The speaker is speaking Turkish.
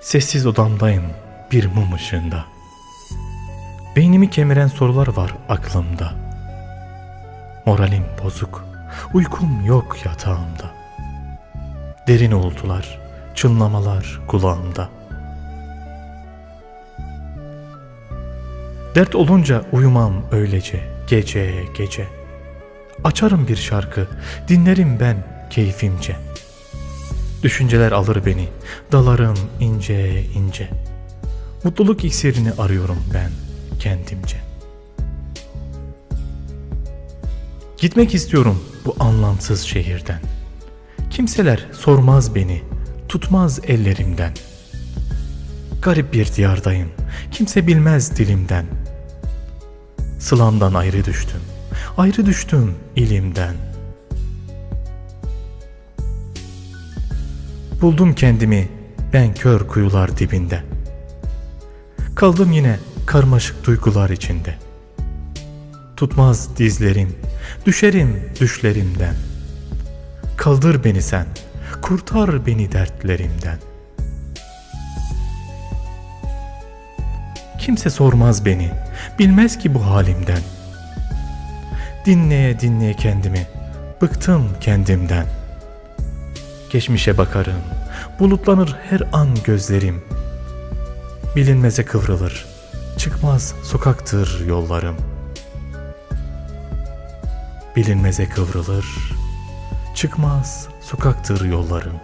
Sessiz odamdayım bir mum ışığında. Beynimi kemiren sorular var aklımda. Moralim bozuk, uykum yok yatağımda. Derin uğultular, çınlamalar kulağımda. Dert olunca uyumam öylece gece gece. Açarım bir şarkı, dinlerim ben keyfimce. Düşünceler alır beni, dalarım ince ince. Mutluluk iksirini arıyorum ben kendimce. Gitmek istiyorum bu anlamsız şehirden. Kimseler sormaz beni, tutmaz ellerimden. Garip bir diyardayım, kimse bilmez dilimden. Sılamdan ayrı düştüm, ayrı düştüm ilimden. Buldum kendimi ben kör kuyular dibinde. Kaldım yine karmaşık duygular içinde. Tutmaz dizlerim, düşerim düşlerimden. Kaldır beni sen, kurtar beni dertlerimden. Kimse sormaz beni, bilmez ki bu halimden. Dinleye dinleye kendimi, bıktım kendimden. Geçmişe bakarım, bulutlanır her an gözlerim. Bilinmeze kıvrılır, çıkmaz sokaktır yollarım. Bilinmeze kıvrılır, çıkmaz sokaktır yollarım.